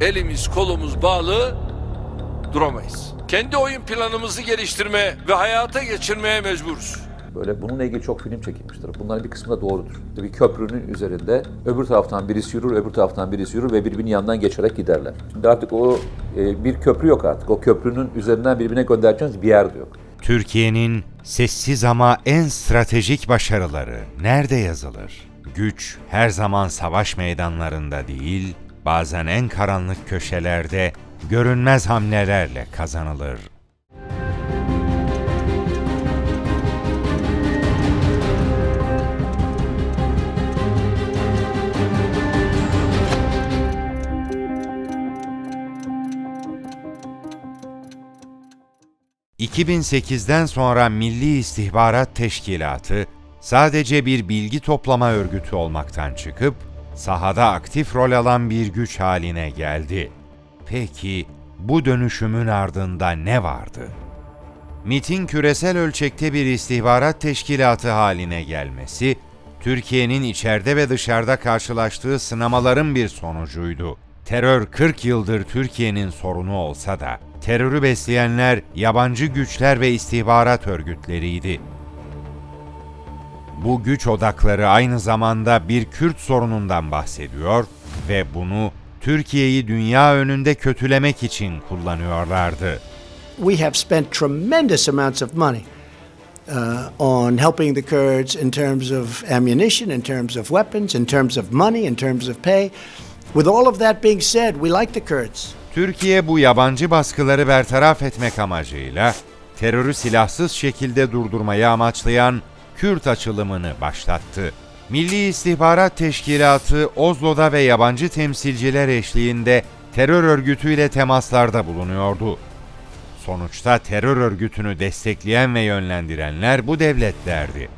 elimiz kolumuz bağlı duramayız. Kendi oyun planımızı geliştirmeye ve hayata geçirmeye mecburuz. Böyle bununla ilgili çok film çekilmiştir. Bunların bir kısmı da doğrudur. Bir köprünün üzerinde öbür taraftan birisi yürür, öbür taraftan birisi yürür ve birbirinin yanından geçerek giderler. Şimdi artık o e, bir köprü yok artık. O köprünün üzerinden birbirine göndereceğiniz bir yer de yok. Türkiye'nin sessiz ama en stratejik başarıları nerede yazılır? Güç her zaman savaş meydanlarında değil, bazen en karanlık köşelerde görünmez hamlelerle kazanılır. ...2008'den sonra Milli İstihbarat Teşkilatı sadece bir bilgi toplama örgütü olmaktan çıkıp sahada aktif rol alan bir güç haline geldi. Peki bu dönüşümün ardında ne vardı? MIT'in küresel ölçekte bir istihbarat teşkilatı haline gelmesi, Türkiye'nin içeride ve dışarıda karşılaştığı sınamaların bir sonucuydu. Terör 40 yıldır Türkiye'nin sorunu olsa da, terörü besleyenler yabancı güçler ve istihbarat örgütleriydi. Bu güç odakları aynı zamanda bir Kürt sorunundan bahsediyor ve bunu Türkiye'yi dünya önünde kötülemek için kullanıyorlardı. we have spent tremendous amounts of money uh, on helping the Kurds in terms of ammunition, in terms of weapons, in terms of money, in terms of pay. With all of that being said, we like the Kurds. Türkiye bu yabancı baskıları bertaraf etmek amacıyla terörü silahsız şekilde durdurmayı amaçlayan Kürt açılımını başlattı. Milli İstihbarat Teşkilatı Oslo'da ve yabancı temsilciler eşliğinde terör örgütüyle temaslarda bulunuyordu. Sonuçta terör örgütünü destekleyen ve yönlendirenler bu devletlerdi.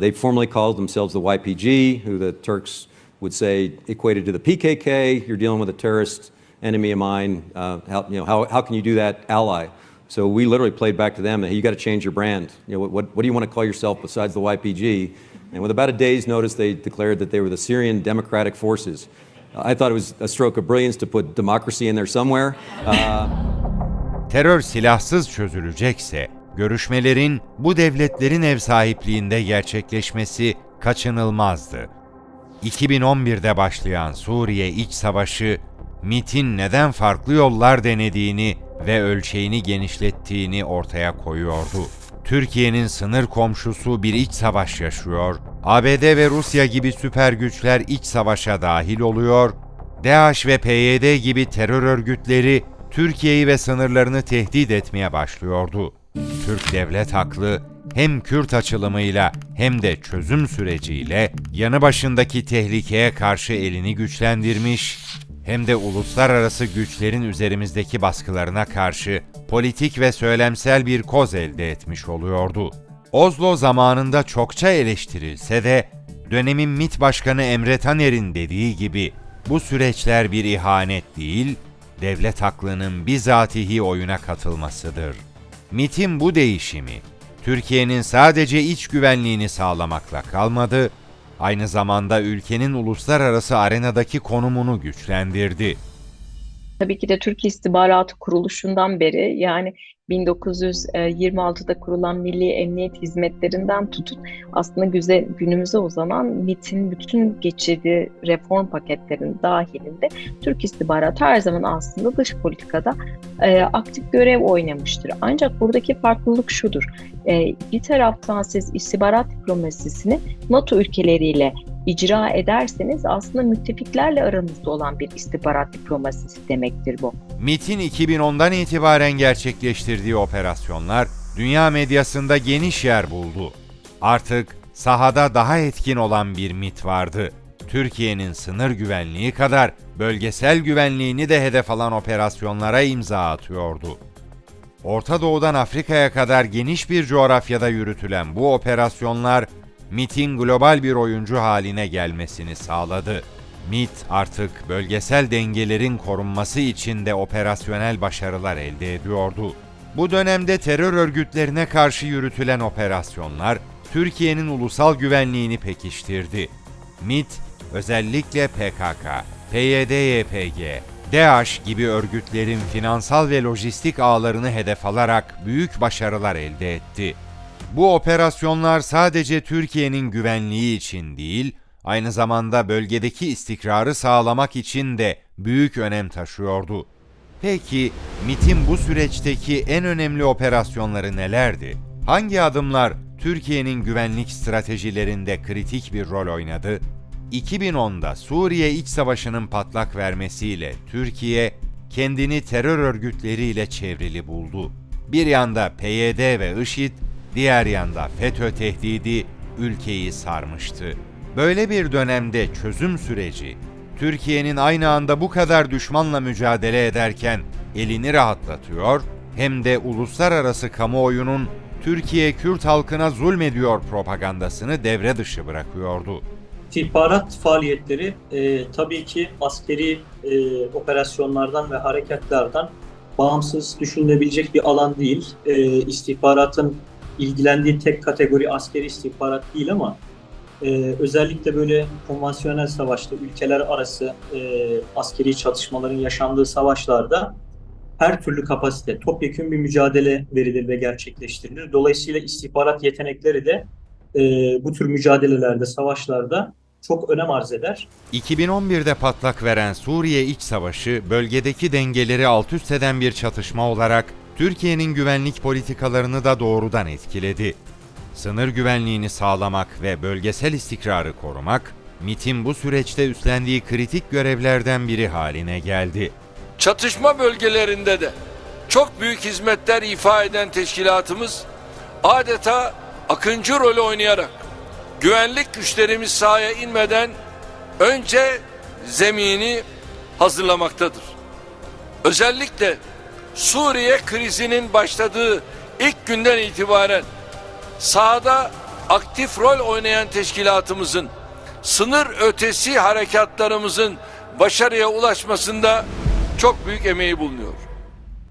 They formerly called themselves the YPG, who the Turks would say equated to the PKK. You're dealing with a terrorist enemy of mine. Uh, how, you know, how, how can you do that ally? So we literally played back to them, hey, you got to change your brand. You know, what, what, do you want to call yourself besides the YPG? And with about a day's notice, they declared that they were the Syrian Democratic Forces. I thought it was a stroke of brilliance to put democracy in there somewhere. Uh, Terör silahsız çözülecekse, görüşmelerin bu devletlerin ev sahipliğinde gerçekleşmesi kaçınılmazdı. 2011'de başlayan Suriye iç savaşı, MIT'in neden farklı yollar denediğini ve ölçeğini genişlettiğini ortaya koyuyordu. Türkiye'nin sınır komşusu bir iç savaş yaşıyor, ABD ve Rusya gibi süper güçler iç savaşa dahil oluyor, DAEŞ ve PYD gibi terör örgütleri Türkiye'yi ve sınırlarını tehdit etmeye başlıyordu. Türk devlet haklı hem Kürt açılımıyla hem de çözüm süreciyle yanı başındaki tehlikeye karşı elini güçlendirmiş, hem de uluslararası güçlerin üzerimizdeki baskılarına karşı politik ve söylemsel bir koz elde etmiş oluyordu. Oslo zamanında çokça eleştirilse de dönemin MİT Başkanı Emre Taner'in dediği gibi bu süreçler bir ihanet değil, devlet aklının bizatihi oyuna katılmasıdır. MİT'in bu değişimi, Türkiye'nin sadece iç güvenliğini sağlamakla kalmadı, aynı zamanda ülkenin uluslararası arenadaki konumunu güçlendirdi. Tabii ki de Türk İstihbaratı kuruluşundan beri yani 1926'da kurulan Milli Emniyet Hizmetlerinden tutun aslında güze, günümüze uzanan MİT'in bütün geçirdiği reform paketlerinin dahilinde Türk İstihbaratı her zaman aslında dış politikada e, aktif görev oynamıştır. Ancak buradaki farklılık şudur. E, bir taraftan siz istihbarat diplomasisini NATO ülkeleriyle icra ederseniz aslında müttefiklerle aranızda olan bir istihbarat diplomasisi demektir bu. MIT'in 2010'dan itibaren gerçekleştirdiği operasyonlar dünya medyasında geniş yer buldu. Artık sahada daha etkin olan bir MIT vardı. Türkiye'nin sınır güvenliği kadar bölgesel güvenliğini de hedef alan operasyonlara imza atıyordu. Orta Doğu'dan Afrika'ya kadar geniş bir coğrafyada yürütülen bu operasyonlar MIT'in global bir oyuncu haline gelmesini sağladı. MIT artık bölgesel dengelerin korunması için de operasyonel başarılar elde ediyordu. Bu dönemde terör örgütlerine karşı yürütülen operasyonlar Türkiye'nin ulusal güvenliğini pekiştirdi. MIT özellikle PKK, PYD-YPG, DAEŞ gibi örgütlerin finansal ve lojistik ağlarını hedef alarak büyük başarılar elde etti. Bu operasyonlar sadece Türkiye'nin güvenliği için değil, aynı zamanda bölgedeki istikrarı sağlamak için de büyük önem taşıyordu. Peki MIT'in bu süreçteki en önemli operasyonları nelerdi? Hangi adımlar Türkiye'nin güvenlik stratejilerinde kritik bir rol oynadı? 2010'da Suriye İç Savaşı'nın patlak vermesiyle Türkiye kendini terör örgütleriyle çevrili buldu. Bir yanda PYD ve IŞİD, diğer yanda FETÖ tehdidi ülkeyi sarmıştı. Böyle bir dönemde çözüm süreci Türkiye'nin aynı anda bu kadar düşmanla mücadele ederken elini rahatlatıyor hem de uluslararası kamuoyunun Türkiye Kürt halkına zulmediyor propagandasını devre dışı bırakıyordu. İstihbarat faaliyetleri e, tabii ki askeri e, operasyonlardan ve harekatlardan bağımsız düşünülebilecek bir alan değil. E, istihbaratın ilgilendiği tek kategori askeri istihbarat değil ama e, özellikle böyle konvansiyonel savaşta ülkeler arası e, askeri çatışmaların yaşandığı savaşlarda her türlü kapasite, topyekun bir mücadele verilir ve gerçekleştirilir. Dolayısıyla istihbarat yetenekleri de e, bu tür mücadelelerde, savaşlarda çok önem arz eder. 2011'de patlak veren Suriye İç Savaşı bölgedeki dengeleri alt üst eden bir çatışma olarak Türkiye'nin güvenlik politikalarını da doğrudan etkiledi. Sınır güvenliğini sağlamak ve bölgesel istikrarı korumak, MIT'in bu süreçte üstlendiği kritik görevlerden biri haline geldi. Çatışma bölgelerinde de çok büyük hizmetler ifa eden teşkilatımız adeta akıncı rolü oynayarak güvenlik güçlerimiz sahaya inmeden önce zemini hazırlamaktadır. Özellikle Suriye krizinin başladığı ilk günden itibaren sahada aktif rol oynayan teşkilatımızın sınır ötesi harekatlarımızın başarıya ulaşmasında çok büyük emeği bulunuyor.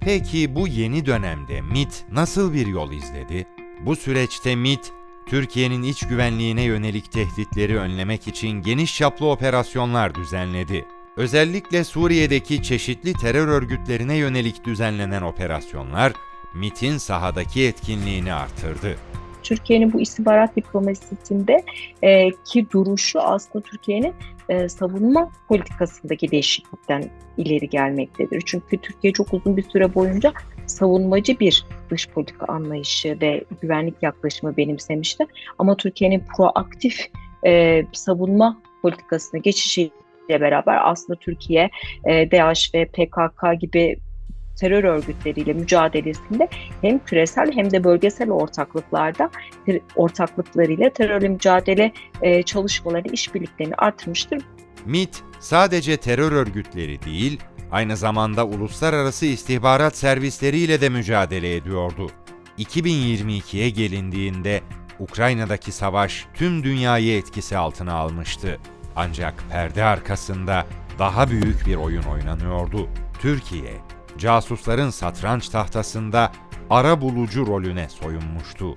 Peki bu yeni dönemde MIT nasıl bir yol izledi? Bu süreçte MIT, Türkiye'nin iç güvenliğine yönelik tehditleri önlemek için geniş çaplı operasyonlar düzenledi. Özellikle Suriye'deki çeşitli terör örgütlerine yönelik düzenlenen operasyonlar, MIT'in sahadaki etkinliğini artırdı. Türkiye'nin bu istihbarat diplomasisinde e, ki duruşu aslında Türkiye'nin e, savunma politikasındaki değişiklikten ileri gelmektedir. Çünkü Türkiye çok uzun bir süre boyunca savunmacı bir dış politika anlayışı ve güvenlik yaklaşımı benimsemişti. Ama Türkiye'nin proaktif e, savunma politikasına geçişiyle beraber aslında Türkiye, e, DAEŞ ve PKK gibi terör örgütleriyle mücadelesinde hem küresel hem de bölgesel ortaklıklarda ortaklıklarıyla terörle mücadele e, çalışmaları, işbirliklerini artırmıştır. MIT sadece terör örgütleri değil, aynı zamanda uluslararası istihbarat servisleriyle de mücadele ediyordu. 2022'ye gelindiğinde Ukrayna'daki savaş tüm dünyayı etkisi altına almıştı. Ancak perde arkasında daha büyük bir oyun oynanıyordu. Türkiye, casusların satranç tahtasında ara bulucu rolüne soyunmuştu.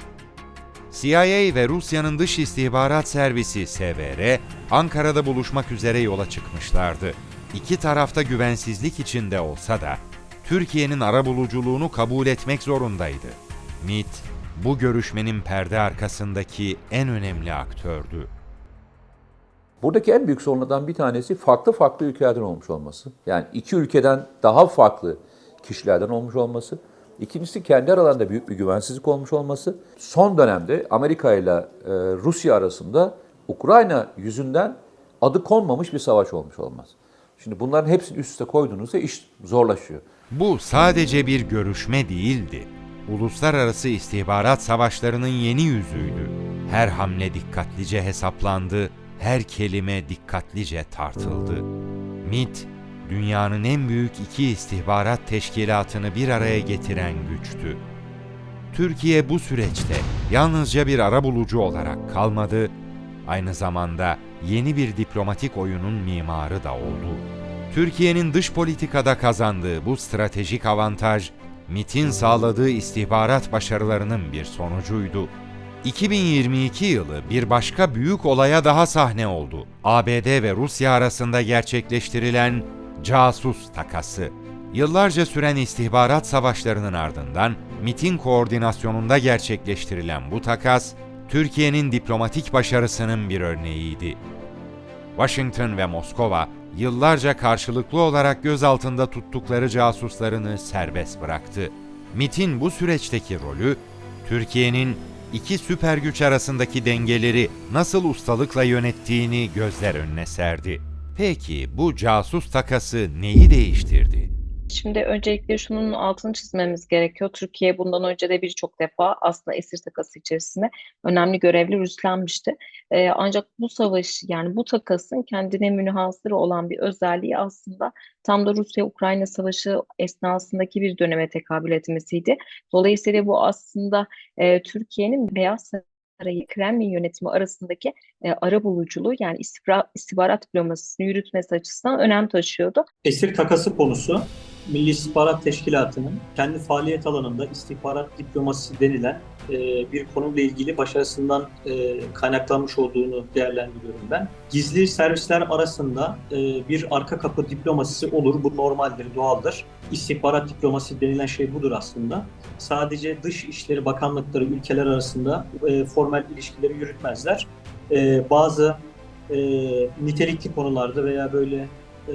CIA ve Rusya'nın dış istihbarat servisi SVR, Ankara'da buluşmak üzere yola çıkmışlardı. İki tarafta güvensizlik içinde olsa da Türkiye'nin arabuluculuğunu kabul etmek zorundaydı. MIT, bu görüşmenin perde arkasındaki en önemli aktördü. Buradaki en büyük sorunlardan bir tanesi farklı farklı ülkelerden olmuş olması. Yani iki ülkeden daha farklı kişilerden olmuş olması. İkincisi kendi aralarında büyük bir güvensizlik olmuş olması. Son dönemde Amerika ile e, Rusya arasında Ukrayna yüzünden adı konmamış bir savaş olmuş olmaz. Şimdi bunların hepsini üst üste koyduğunuzda iş zorlaşıyor. Bu sadece bir görüşme değildi. Uluslararası istihbarat savaşlarının yeni yüzüydü. Her hamle dikkatlice hesaplandı, her kelime dikkatlice tartıldı. MIT, dünyanın en büyük iki istihbarat teşkilatını bir araya getiren güçtü. Türkiye bu süreçte yalnızca bir arabulucu olarak kalmadı, aynı zamanda yeni bir diplomatik oyunun mimarı da oldu. Türkiye'nin dış politikada kazandığı bu stratejik avantaj, MIT'in sağladığı istihbarat başarılarının bir sonucuydu. 2022 yılı bir başka büyük olaya daha sahne oldu. ABD ve Rusya arasında gerçekleştirilen casus takası. Yıllarca süren istihbarat savaşlarının ardından MIT'in koordinasyonunda gerçekleştirilen bu takas, Türkiye'nin diplomatik başarısının bir örneğiydi. Washington ve Moskova yıllarca karşılıklı olarak gözaltında tuttukları casuslarını serbest bıraktı. MIT'in bu süreçteki rolü, Türkiye'nin iki süper güç arasındaki dengeleri nasıl ustalıkla yönettiğini gözler önüne serdi. Peki bu casus takası neyi değiştirdi? Şimdi öncelikle şunun altını çizmemiz gerekiyor. Türkiye bundan önce de birçok defa aslında esir takası içerisinde önemli görevler üstlenmişti. Ee, ancak bu savaş yani bu takasın kendine münhasır olan bir özelliği aslında tam da Rusya-Ukrayna savaşı esnasındaki bir döneme tekabül etmesiydi. Dolayısıyla bu aslında e, Türkiye'nin Beyaz Sarayı Kremlin yönetimi arasındaki e, ara buluculuğu yani istihbarat, diplomasisini yürütmesi açısından önem taşıyordu. Esir takası konusu Milli İstihbarat Teşkilatı'nın kendi faaliyet alanında istihbarat diplomasisi denilen e, bir konuyla ilgili başarısından e, kaynaklanmış olduğunu değerlendiriyorum ben. Gizli servisler arasında e, bir arka kapı diplomasisi olur. Bu normaldir, doğaldır. İstihbarat diplomasi denilen şey budur aslında. Sadece dış işleri bakanlıkları ülkeler arasında e, formel ilişkileri yürütmezler. E, bazı e, nitelikli konularda veya böyle e,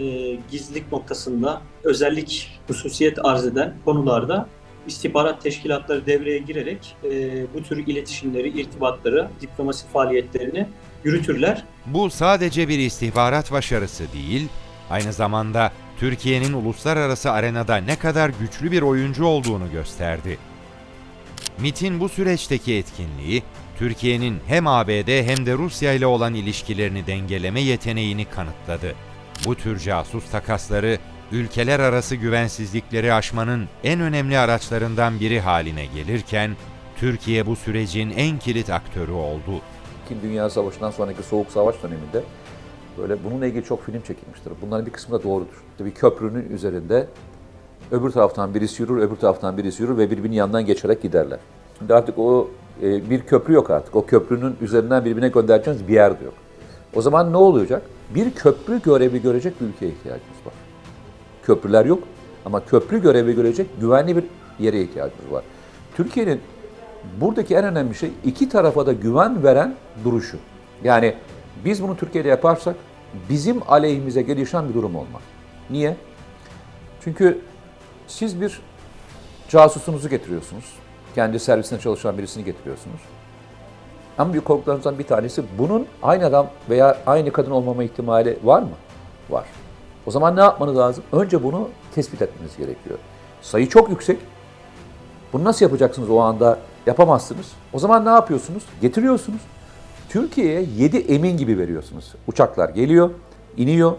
gizlilik noktasında özellik hususiyet arz eden konularda istihbarat teşkilatları devreye girerek e, bu tür iletişimleri, irtibatları, diplomasi faaliyetlerini yürütürler. Bu sadece bir istihbarat başarısı değil, aynı zamanda Türkiye'nin uluslararası arenada ne kadar güçlü bir oyuncu olduğunu gösterdi. MIT'in bu süreçteki etkinliği, Türkiye'nin hem ABD hem de Rusya ile olan ilişkilerini dengeleme yeteneğini kanıtladı. Bu tür casus takasları, ülkeler arası güvensizlikleri aşmanın en önemli araçlarından biri haline gelirken, Türkiye bu sürecin en kilit aktörü oldu. İkinci Dünya Savaşı'ndan sonraki Soğuk Savaş döneminde böyle bununla ilgili çok film çekilmiştir. Bunların bir kısmı da doğrudur. Bir köprünün üzerinde öbür taraftan birisi yürür, öbür taraftan birisi yürür ve birbirinin yanından geçerek giderler. Şimdi artık o e, bir köprü yok artık. O köprünün üzerinden birbirine göndereceğiniz bir yer de yok. O zaman ne olacak? Bir köprü görevi görecek bir ülkeye ihtiyacımız var. Köprüler yok ama köprü görevi görecek güvenli bir yere ihtiyacımız var. Türkiye'nin buradaki en önemli şey iki tarafa da güven veren duruşu. Yani biz bunu Türkiye'de yaparsak bizim aleyhimize gelişen bir durum olmaz. Niye? Çünkü siz bir casusunuzu getiriyorsunuz. Kendi servisinde çalışan birisini getiriyorsunuz. En büyük korkularınızdan bir tanesi bunun aynı adam veya aynı kadın olmama ihtimali var mı? Var. O zaman ne yapmanız lazım? Önce bunu tespit etmeniz gerekiyor. Sayı çok yüksek. Bunu nasıl yapacaksınız o anda? Yapamazsınız. O zaman ne yapıyorsunuz? Getiriyorsunuz. Türkiye'ye 7 emin gibi veriyorsunuz. Uçaklar geliyor, iniyor.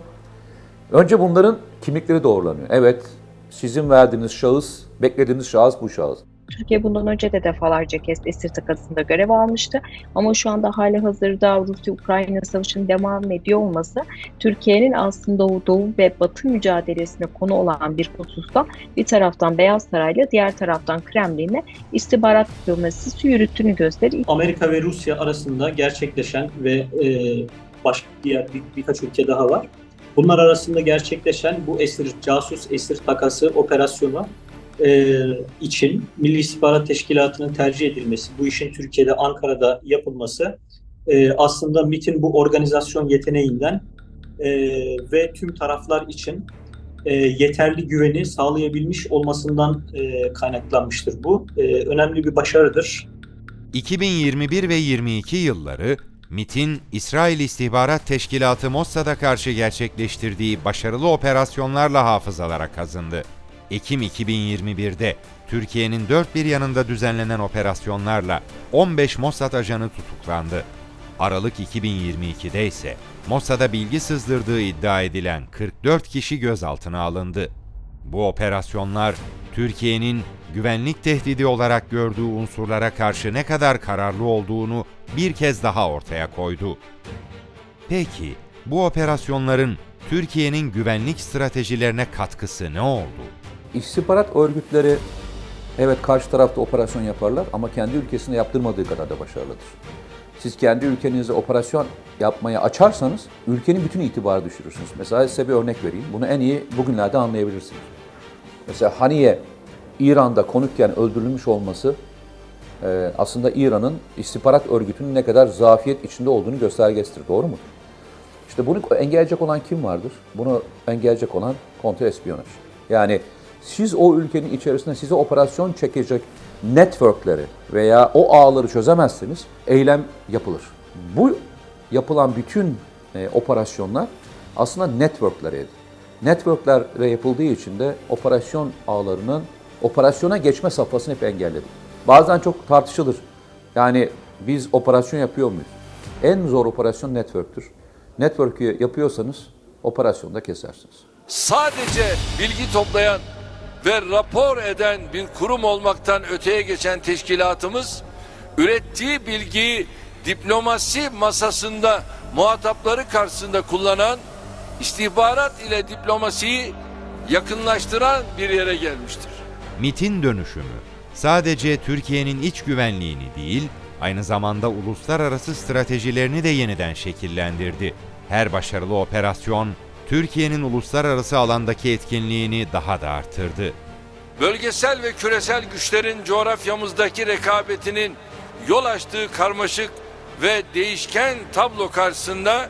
Önce bunların kimlikleri doğrulanıyor. Evet, sizin verdiğiniz şahıs, beklediğiniz şahıs bu şahıs. Türkiye bundan önce de defalarca kez esir takasında görev almıştı. Ama şu anda hali hazırda Rusya-Ukrayna savaşının devam ediyor olması Türkiye'nin aslında o Doğu ve Batı mücadelesine konu olan bir hususta bir taraftan Beyaz Saray'la diğer taraftan Kremlin'le istihbarat diplomasisi yürüttüğünü gösterir. Amerika ve Rusya arasında gerçekleşen ve e, başka diğer bir, birkaç ülke daha var. Bunlar arasında gerçekleşen bu esir, casus esir takası operasyonu e, için Milli İstihbarat Teşkilatı'nın tercih edilmesi, bu işin Türkiye'de, Ankara'da yapılması e, aslında MIT'in bu organizasyon yeteneğinden e, ve tüm taraflar için e, yeterli güveni sağlayabilmiş olmasından e, kaynaklanmıştır bu. E, önemli bir başarıdır. 2021 ve 22 yılları MIT'in İsrail İstihbarat Teşkilatı Mossad'a karşı gerçekleştirdiği başarılı operasyonlarla hafızalara kazındı. Ekim 2021'de Türkiye'nin dört bir yanında düzenlenen operasyonlarla 15 Mossad ajanı tutuklandı. Aralık 2022'de ise Mossad'a bilgi sızdırdığı iddia edilen 44 kişi gözaltına alındı. Bu operasyonlar Türkiye'nin güvenlik tehdidi olarak gördüğü unsurlara karşı ne kadar kararlı olduğunu bir kez daha ortaya koydu. Peki bu operasyonların Türkiye'nin güvenlik stratejilerine katkısı ne oldu? İstihbarat örgütleri Evet karşı tarafta operasyon yaparlar ama kendi ülkesinde yaptırmadığı kadar da başarılıdır. Siz kendi ülkenizde operasyon yapmaya açarsanız ülkenin bütün itibarı düşürürsünüz. Mesela size bir örnek vereyim. Bunu en iyi bugünlerde anlayabilirsiniz. Mesela Haniye İran'da konukken öldürülmüş olması e, aslında İran'ın istihbarat örgütünün ne kadar zafiyet içinde olduğunu göstergesidir. Doğru mu? İşte bunu engelleyecek olan kim vardır? Bunu engelleyecek olan kontrespiyonaj. Yani siz o ülkenin içerisinde size operasyon çekecek networkleri veya o ağları çözemezseniz eylem yapılır. Bu yapılan bütün e, operasyonlar aslında networkleridir. Networklerle yapıldığı için de operasyon ağlarının operasyona geçme safhasını hep engelledik. Bazen çok tartışılır. Yani biz operasyon yapıyor muyuz? En zor operasyon network'tür. Network'ü yapıyorsanız operasyonda kesersiniz. Sadece bilgi toplayan ve rapor eden bir kurum olmaktan öteye geçen teşkilatımız ürettiği bilgiyi diplomasi masasında muhatapları karşısında kullanan istihbarat ile diplomasiyi yakınlaştıran bir yere gelmiştir. MIT'in dönüşümü sadece Türkiye'nin iç güvenliğini değil, aynı zamanda uluslararası stratejilerini de yeniden şekillendirdi. Her başarılı operasyon Türkiye'nin uluslararası alandaki etkinliğini daha da artırdı. Bölgesel ve küresel güçlerin coğrafyamızdaki rekabetinin yol açtığı karmaşık ve değişken tablo karşısında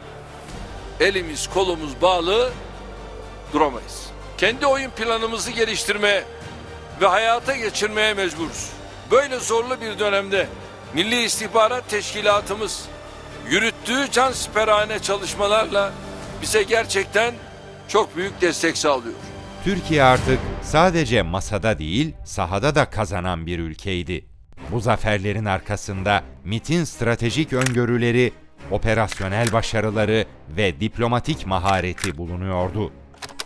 elimiz kolumuz bağlı duramayız. Kendi oyun planımızı geliştirmeye ve hayata geçirmeye mecburuz. Böyle zorlu bir dönemde Milli İstihbarat Teşkilatımız yürüttüğü can siperhane çalışmalarla bize gerçekten çok büyük destek sağlıyor. Türkiye artık sadece masada değil, sahada da kazanan bir ülkeydi. Bu zaferlerin arkasında MIT'in stratejik öngörüleri, operasyonel başarıları ve diplomatik mahareti bulunuyordu.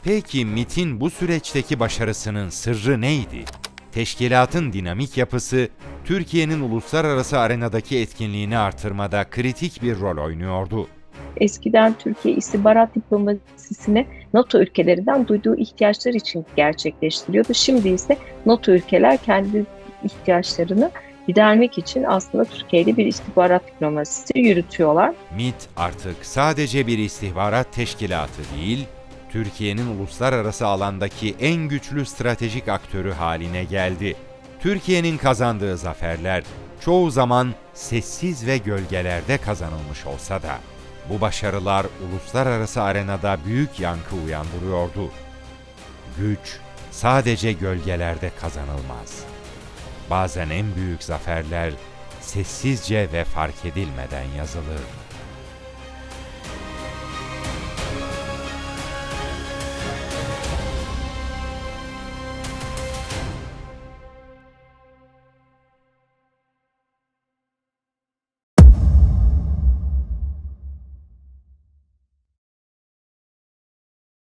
Peki MIT'in bu süreçteki başarısının sırrı neydi? Teşkilatın dinamik yapısı, Türkiye'nin uluslararası arenadaki etkinliğini artırmada kritik bir rol oynuyordu. Eskiden Türkiye istihbarat diplomasisini NATO ülkelerinden duyduğu ihtiyaçlar için gerçekleştiriyordu. Şimdi ise NATO ülkeler kendi ihtiyaçlarını gidermek için aslında Türkiye'de bir istihbarat diplomasisi yürütüyorlar. MIT artık sadece bir istihbarat teşkilatı değil, Türkiye'nin uluslararası alandaki en güçlü stratejik aktörü haline geldi. Türkiye'nin kazandığı zaferler çoğu zaman sessiz ve gölgelerde kazanılmış olsa da bu başarılar uluslararası arenada büyük yankı uyandırıyordu. Güç sadece gölgelerde kazanılmaz. Bazen en büyük zaferler sessizce ve fark edilmeden yazılır.